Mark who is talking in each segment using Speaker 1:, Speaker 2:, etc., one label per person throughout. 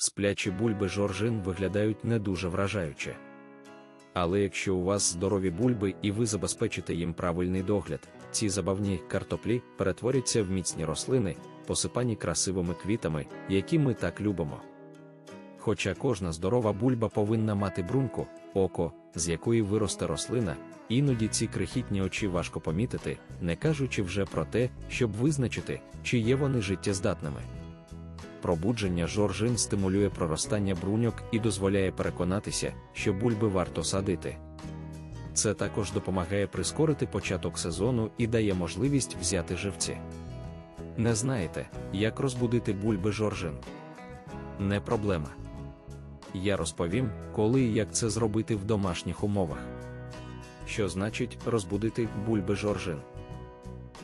Speaker 1: сплячі бульби жоржин виглядають не дуже вражаюче. Але якщо у вас здорові бульби і ви забезпечите їм правильний догляд, ці забавні картоплі перетворяться в міцні рослини, посипані красивими квітами, які ми так любимо. Хоча кожна здорова бульба повинна мати брунку, око, з якої виросте рослина, іноді ці крихітні очі важко помітити, не кажучи вже про те, щоб визначити, чи є вони життєздатними. Пробудження жоржин стимулює проростання бруньок і дозволяє переконатися, що бульби варто садити. Це також допомагає прискорити початок сезону і дає можливість взяти живці. Не знаєте, як розбудити бульби жоржин? Не проблема. Я розповім, коли і як це зробити в домашніх умовах. Що значить розбудити бульби жоржин?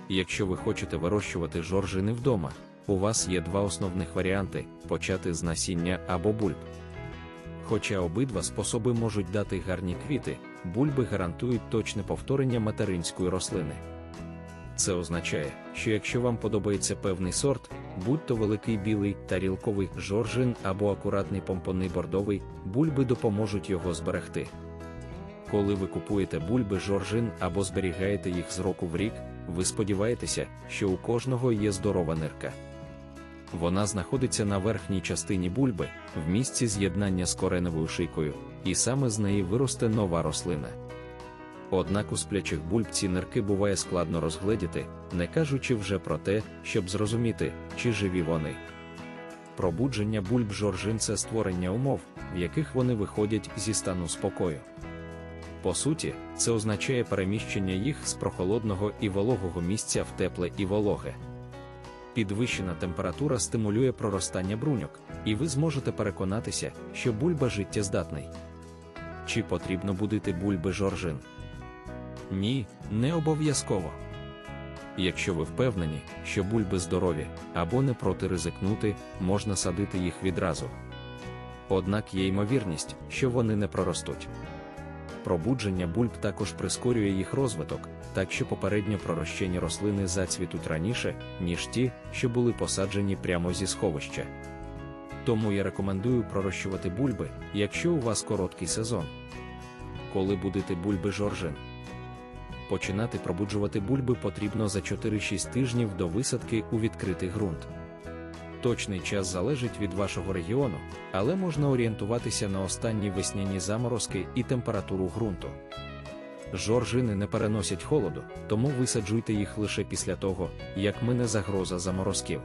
Speaker 1: Якщо ви хочете вирощувати жоржини вдома, у вас є два основних варіанти почати з насіння або бульб. Хоча обидва способи можуть дати гарні квіти, бульби гарантують точне повторення материнської рослини. Це означає, що якщо вам подобається певний сорт, будь то великий білий тарілковий жоржин або акуратний помпонний бордовий, бульби допоможуть його зберегти. Коли ви купуєте бульби жоржин або зберігаєте їх з року в рік, ви сподіваєтеся, що у кожного є здорова нирка. Вона знаходиться на верхній частині бульби, в місці з'єднання з кореневою шийкою, і саме з неї виросте нова рослина. Однак у сплячих бульб ці нирки буває складно розгледіти, не кажучи вже про те, щоб зрозуміти, чи живі вони. Пробудження бульб жоржин це створення умов, в яких вони виходять зі стану спокою. По суті, це означає переміщення їх з прохолодного і вологого місця в тепле і вологе. Підвищена температура стимулює проростання бруньок, і ви зможете переконатися, що бульба життєздатний. Чи потрібно будити бульби жоржин? Ні, не обов'язково. Якщо ви впевнені, що бульби здорові або не проти ризикнути, можна садити їх відразу. Однак є ймовірність, що вони не проростуть. Пробудження бульб також прискорює їх розвиток, так що попередньо пророщені рослини зацвітуть раніше, ніж ті, що були посаджені прямо зі сховища. Тому я рекомендую пророщувати бульби, якщо у вас короткий сезон. Коли будете бульби жоржин. Починати пробуджувати бульби потрібно за 4-6 тижнів до висадки у відкритий ґрунт. Точний час залежить від вашого регіону, але можна орієнтуватися на останні весняні заморозки і температуру ґрунту. Жоржини не переносять холоду, тому висаджуйте їх лише після того, як мине загроза заморозків.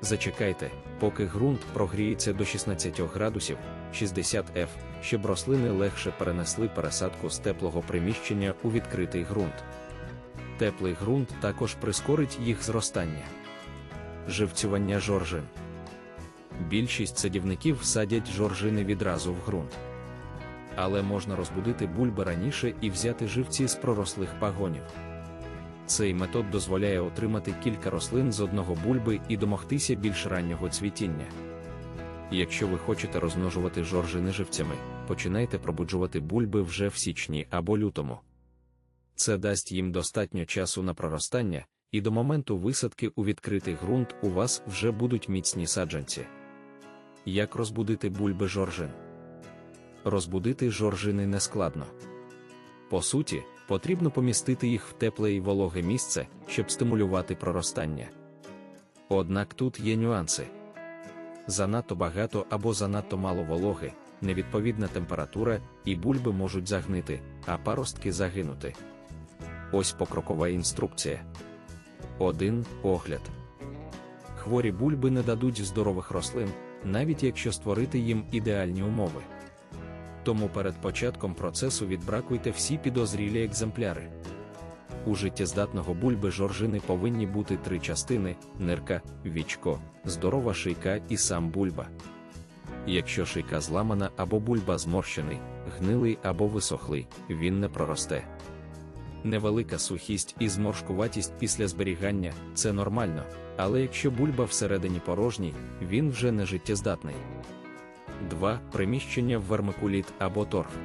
Speaker 1: Зачекайте, поки ґрунт прогріється до 16 градусів 60 F, щоб рослини легше перенесли пересадку з теплого приміщення у відкритий ґрунт. Теплий ґрунт також прискорить їх зростання. Живцювання жоржин. Більшість садівників садять жоржини відразу в ґрунт. Але можна розбудити бульби раніше і взяти живці з пророслих пагонів. Цей метод дозволяє отримати кілька рослин з одного бульби і домогтися більш раннього цвітіння. Якщо ви хочете розмножувати жоржини живцями, починайте пробуджувати бульби вже в січні або лютому. Це дасть їм достатньо часу на проростання, і до моменту висадки у відкритий ґрунт у вас вже будуть міцні саджанці. Як розбудити бульби жоржин? Розбудити жоржини нескладно. По суті, потрібно помістити їх в тепле і вологе місце, щоб стимулювати проростання. Однак тут є нюанси. Занадто багато або занадто мало вологи, невідповідна температура, і бульби можуть загнити, а паростки загинути. Ось покрокова інструкція. 1. Огляд. Хворі бульби не дадуть здорових рослин, навіть якщо створити їм ідеальні умови. Тому перед початком процесу відбракуйте всі підозрілі екземпляри. У життєздатного бульби жоржини повинні бути три частини: нирка, вічко, здорова шийка і сам бульба. Якщо шийка зламана або бульба зморщений, гнилий або висохлий, він не проросте. Невелика сухість і зморшкуватість після зберігання це нормально, але якщо бульба всередині порожній, він вже не життєздатний. 2. Приміщення в вермикуліт або торф.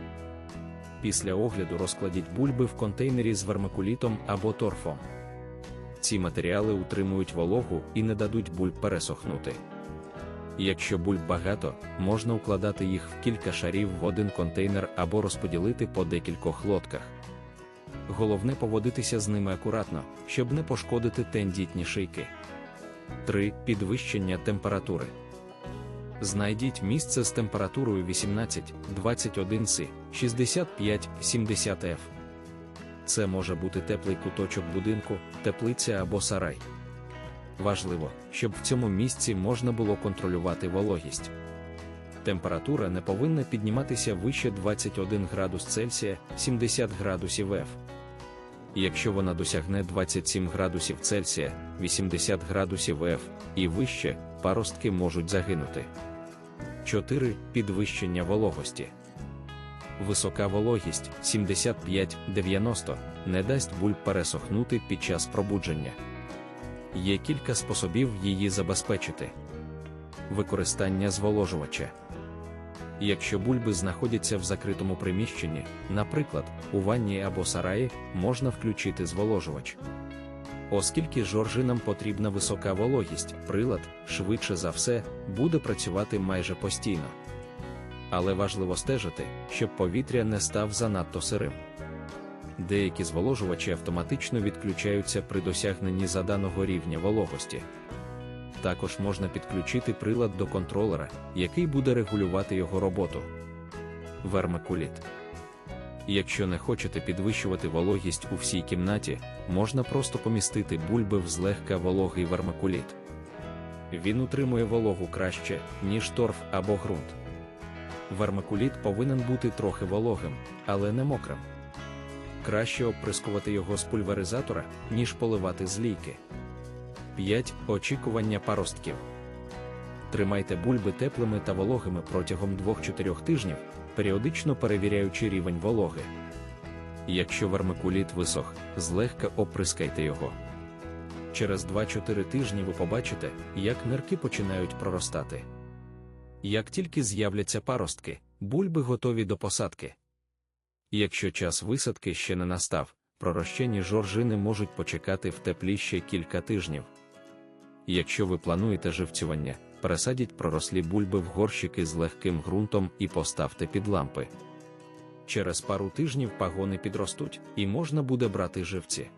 Speaker 1: Після огляду розкладіть бульби в контейнері з вермикулітом або торфом. Ці матеріали утримують вологу і не дадуть бульб пересохнути. Якщо бульб багато, можна укладати їх в кілька шарів в один контейнер або розподілити по декількох лотках. Головне поводитися з ними акуратно, щоб не пошкодити тендітні шийки. 3. Підвищення температури. Знайдіть місце з температурою 18-21 С, 65-70 F. Це може бути теплий куточок будинку, теплиця або сарай. Важливо, щоб в цьому місці можна було контролювати вологість. Температура не повинна підніматися вище 21 градус Цельсія 70 градусів F. Якщо вона досягне 27 градусів Цельсія 80 градусів F і вище, паростки можуть загинути. 4. Підвищення вологості. Висока вологість 75-90 не дасть бульб пересохнути під час пробудження. Є кілька способів її забезпечити. Використання зволожувача. Якщо бульби знаходяться в закритому приміщенні, наприклад, у ванні або сараї, можна включити зволожувач. Оскільки жоржинам потрібна висока вологість, прилад, швидше за все, буде працювати майже постійно. Але важливо стежити, щоб повітря не став занадто сирим. Деякі зволожувачі автоматично відключаються при досягненні заданого рівня вологості. Також можна підключити прилад до контролера, який буде регулювати його роботу. Вермикуліт. Якщо не хочете підвищувати вологість у всій кімнаті, можна просто помістити бульби в злегка вологий вермикуліт. Він утримує вологу краще, ніж торф або ґрунт. Вермикуліт повинен бути трохи вологим, але не мокрим. Краще оприскувати його з пульверизатора, ніж поливати з лійки. 5. Очікування паростків. Тримайте бульби теплими та вологими протягом 2-4 тижнів, періодично перевіряючи рівень вологи. Якщо вермикуліт висох, злегка оприскайте його. Через 2-4 тижні ви побачите, як нирки починають проростати. Як тільки з'являться паростки, бульби готові до посадки. Якщо час висадки ще не настав, пророщені жоржини можуть почекати в теплі ще кілька тижнів. Якщо ви плануєте живцювання, пересадіть пророслі бульби в горщики з легким ґрунтом і поставте під лампи. Через пару тижнів пагони підростуть, і можна буде брати живці.